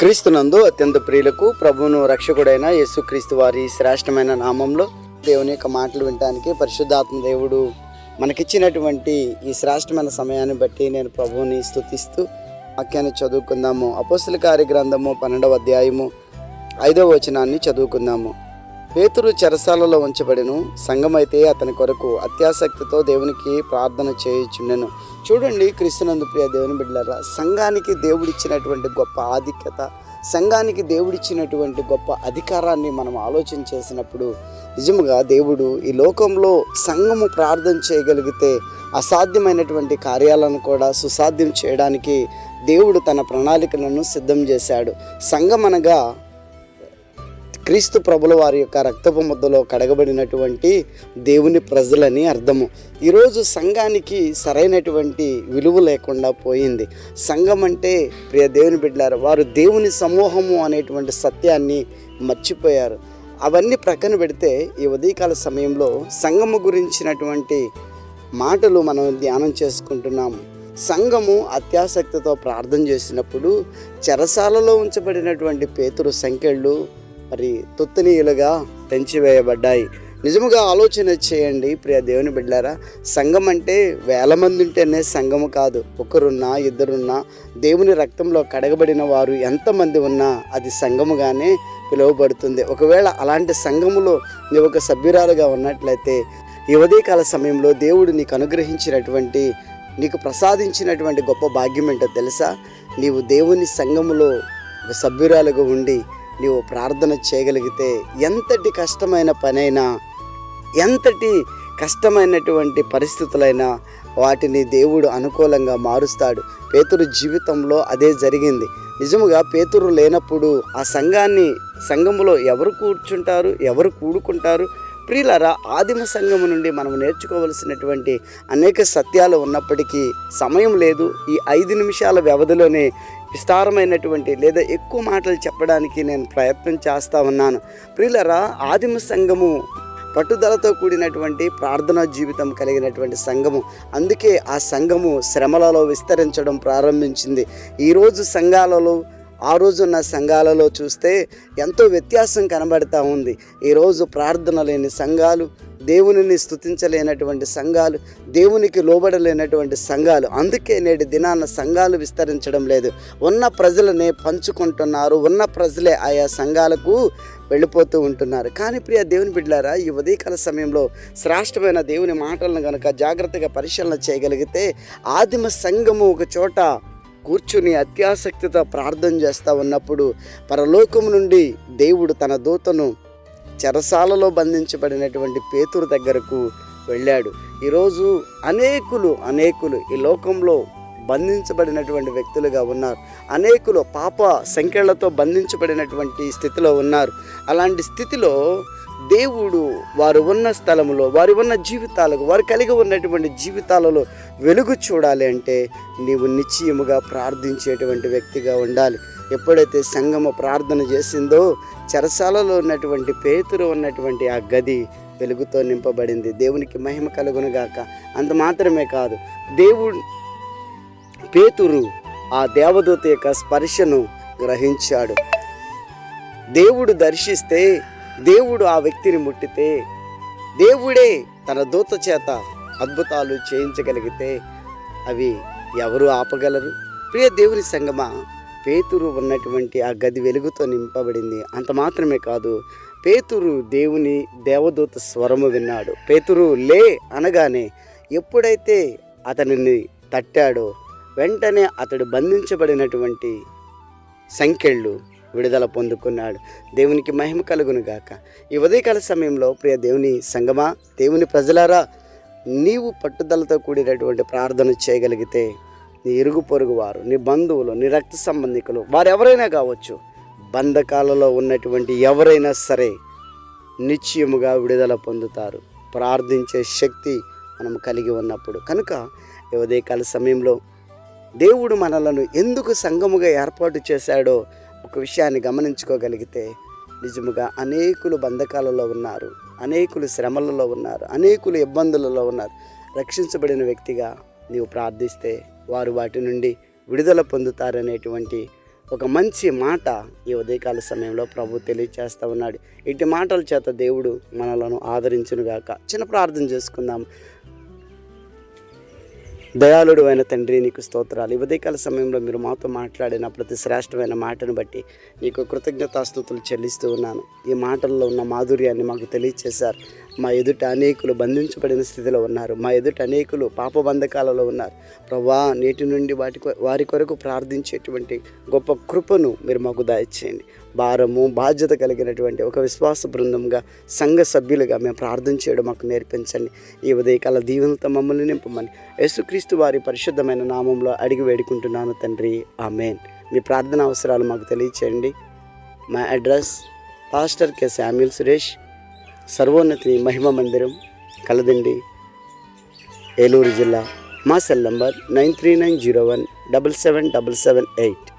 క్రీస్తునందు అత్యంత ప్రియులకు ప్రభువును రక్షకుడైన యేసుక్రీస్తు వారి శ్రేష్టమైన నామంలో దేవుని యొక్క మాటలు వినడానికి పరిశుద్ధాత్మ దేవుడు మనకిచ్చినటువంటి ఈ శ్రేష్టమైన సమయాన్ని బట్టి నేను ప్రభువుని స్థుతిస్తూ వాక్యాన్ని చదువుకుందాము. అపోస్తుల కార్య గ్రంథము పన్నెండవ అధ్యాయము ఐదవ వచనాన్ని చదువుకుందాము. పేతురు చెరసాలలో ఉంచబడిను. సంఘమైతే అతని కొరకు అత్యాసక్తితో దేవునికి ప్రార్థన చేయుచుండెను. చూడండి క్రీస్తునందు ప్రియ దేవుని బిడ్డలారా సంఘానికి దేవుడిచ్చినటువంటి గొప్ప ఆధిక్యత సంఘానికి దేవుడిచ్చినటువంటి గొప్ప అధికారాన్ని మనం ఆలోచన చేసినప్పుడు నిజముగా దేవుడు ఈ లోకంలో సంఘము ప్రార్థన చేయగలిగితే అసాధ్యమైనటువంటి కార్యాలను కూడా సుసాధ్యం చేయడానికి దేవుడు తన ప్రణాళికలను సిద్ధం చేశాడు. సంఘం అనగా క్రీస్తు ప్రభుల వారి యొక్క రక్తపు ముద్దలో కడగబడినటువంటి దేవుని ప్రజలని అర్థము. ఈరోజు సంఘానికి సరైనటువంటి విలువ లేకుండా పోయింది. సంఘం అంటే ప్రియ దేవుని బిడ్డారు వారు దేవుని సమూహము అనేటువంటి సత్యాన్ని మర్చిపోయారు. అవన్నీ ప్రక్కన పెడితే ఈ ఉదయకాల సమయంలో సంఘము గురించినటువంటి మాటలు మనం ధ్యానం చేసుకుంటున్నాము. సంఘము అత్యాసక్తితో ప్రార్థన చేసినప్పుడు చెరసాలలో ఉంచబడినటువంటి పేతురు సంఖ్యలు మరి తొత్తునీయులుగా తెంచివేయబడ్డాయి నిజముగా ఆలోచన చేయండి ప్రియ దేవుని బిడ్డారా సంఘం అంటే వేల మంది ఉంటేనే సంఘము కాదు. ఒకరున్నా ఇద్దరున్నా దేవుని రక్తంలో కడగబడిన వారు ఎంతమంది ఉన్నా అది సంఘముగానే పిలువబడుతుంది. ఒకవేళ అలాంటి సంఘములో నీ ఒక సభ్యురాలుగా ఉన్నట్లయితే ఈ ఉదయకాల సమయంలో దేవుడు నీకు అనుగ్రహించినటువంటి నీకు ప్రసాదించినటువంటి గొప్ప భాగ్యం ఏంటో తెలుసా? నీవు దేవుని సంఘములో ఒక సభ్యురాలుగా ఉండి నీవు ప్రార్థన చేయగలిగితే ఎంతటి కష్టమైన పనైనా ఎంతటి కష్టమైనటువంటి పరిస్థితులైనా వాటిని దేవుడు అనుకూలంగా మారుస్తాడు. పేతురు జీవితంలో అదే జరిగింది. నిజముగా పేతురు లేనప్పుడు ఆ సంఘాన్ని సంఘములో ఎవరు కూర్చుంటారు ఎవరు కూడుకుంటారు? ప్రియులరా ఆదిమ సంఘము నుండి మనం నేర్చుకోవలసినటువంటి అనేక సత్యాలు ఉన్నప్పటికీ సమయం లేదు. ఈ ఐదు నిమిషాల వ్యవధిలోనే విస్తారమైనటువంటి లేదా ఎక్కువ మాటలు చెప్పడానికి నేను ప్రయత్నం చేస్తా ఉన్నాను. ప్రియులరా ఆదిమ సంఘము పట్టుదలతో కూడినటువంటి ప్రార్థనా జీవితం కలిగినటువంటి సంఘము. అందుకే ఆ సంఘము శ్రమలలో విస్తరించడం ప్రారంభించింది. ఈరోజు సంఘాలలో ఆ రోజున్న సంఘాలలో చూస్తే ఎంతో వ్యత్యాసం కనబడతా ఉంది. ఈరోజు ప్రార్థన లేని సంఘాలు దేవునిని స్తుతించలేనటువంటి సంఘాలు దేవునికి లోబడలేనటువంటి సంఘాలు. అందుకే నేటి దినాన సంఘాలు విస్తరించడం లేదు. ఉన్న ప్రజలనే పంచుకుంటున్నారు. ఉన్న ప్రజలే ఆయా సంఘాలకు వెళ్ళిపోతూ ఉంటున్నారు. కానీ ప్రియ దేవుని బిడ్డారా ఈ ఉదయకాల సమయంలో శ్రేష్టమైన దేవుని మాటలను కనుక జాగ్రత్తగా పరిశీలన చేయగలిగితే ఆదిమ సంఘము ఒక చోట కూర్చుని అత్యాసక్తితో ప్రార్థన చేస్తూ ఉన్నప్పుడు పరలోకం నుండి దేవుడు తన దూతను చెరసాలలో బంధించబడినటువంటి పేతురు దగ్గరకు వెళ్ళాడు. ఈరోజు అనేకులు అనేకులు ఈ లోకంలో బంధించబడినటువంటి వ్యక్తులుగా ఉన్నారు. అనేకులు పాప సంఖ్యలతో బంధించబడినటువంటి స్థితిలో ఉన్నారు. అలాంటి స్థితిలో దేవుడు వారు ఉన్న స్థలంలో వారు ఉన్న జీవితాలకు వారు కలిగి ఉన్నటువంటి జీవితాలలో వెలుగు చూడాలి అంటే నీవు నిశ్చయముగా ప్రార్థించేటువంటి వ్యక్తిగా ఉండాలి. ఎప్పుడైతే సంగమ ప్రార్థన చేసిందో చెరసాలలో ఉన్నటువంటి పేతురు ఉన్నటువంటి ఆ గది వెలుగుతో నింపబడింది. దేవునికి మహిమ కలుగునుగాక. అంత మాత్రమే కాదు దేవుడు పేతురు ఆ దేవదూత యొక్క స్పర్శను గ్రహించాడు. దేవుడు దర్శిస్తే దేవుడు ఆ వ్యక్తిని ముట్టితే దేవుడే తన దూత చేత అద్భుతాలు చేయించగలిగితే అవి ఎవరు ఆపగలరు. ప్రియ దేవుని సంగమ పేతురు ఉన్నటువంటి ఆ గది వెలుగుతో నింపబడింది. అంత మాత్రమే కాదు పేతురు దేవుని దేవదూత స్వరము విన్నాడు. పేతురు లే అనగానే ఎప్పుడైతే అతనిని తట్టాడో వెంటనే అతడు బంధించబడినటువంటి సంఖ్యళ్ళు విడుదల పొందుకున్నాడు. దేవునికి మహిమ కలుగును గాక. ఈ ఉదయకాల సమయంలో ప్రియ దేవుని సంగమా దేవుని ప్రజలారా నీవు పట్టుదలతో కూడినటువంటి ప్రార్థన చేయగలిగితే నీ ఇరుగు పొరుగు వారు నీ బంధువులు నీ రక్త సంబంధికులు వారు ఎవరైనా కావచ్చు బంధకాలలో ఉన్నటువంటి ఎవరైనా సరే నిశ్చయముగా విడుదల పొందుతారు. ప్రార్థించే శక్తి మనం కలిగి ఉన్నప్పుడు. కనుక ఉదయకాల సమయంలో దేవుడు మనలను ఎందుకు సంఘముగా ఏర్పాటు చేశాడో ఒక విషయాన్ని గమనించుకోగలిగితే నిజముగా అనేకులు బంధకాలలో ఉన్నారు అనేకులు శ్రమలలో ఉన్నారు అనేకులు ఇబ్బందులలో ఉన్నారు. రక్షించబడిన వ్యక్తిగా నీవు ప్రార్థిస్తే వారు వాటి నుండి విడుదల పొందుతారనేటువంటి ఒక మంచి మాట ఈ ఉదయకాల సమయంలో ప్రభు తెలియచేస్తూ ఉన్నాడు. ఇటు మాటల చేత దేవుడు మనలను ఆదరించునుగాక. చిన్న ప్రార్థన చేసుకుందాం. దయాళుడు అయిన తండ్రి నీకు స్తోత్రాలు. ఈ ఉదయకాల సమయంలో మీరు మాతో మాట్లాడిన ప్రతి శ్రేష్టమైన మాటను బట్టి నీకు కృతజ్ఞతాస్తుతులు చెల్లిస్తూ ఉన్నాను. ఈ మాటల్లో ఉన్న మాధుర్యాన్ని మాకు తెలియచేశారు. మా ఎదుట అనేకులు బంధించబడిన స్థితిలో ఉన్నారు. మా ఎదుట అనేకులు పాప బంధకాలలో ఉన్నారు. ప్రభా నేటి నుండి వాటి వారి కొరకు ప్రార్థించేటువంటి గొప్ప కృపను మీరు మాకు దయచేయండి. భారము బాధ్యత కలిగినటువంటి ఒక విశ్వాస బృందంగా సంఘ సభ్యులుగా మేము ప్రార్థన చేయడం మాకు నేర్పించండి. ఈ ఉదయకాల దీవెనతో మమ్మల్ని నింపమని యేసుక్రీస్తు వారి పరిశుద్ధమైన నామంలో అడిగి వేడుకుంటున్నాను తండ్రి. ఆమెన్. మీ ప్రార్థన అవసరాలు మాకు తెలియచేయండి. మా address pastor K. Samuel Suresh సర్వోన్నతి మహిమ మందిరం కలదండి ఏలూరు జిల్లా మా cell number nine three nine zero one double seven double seven eight.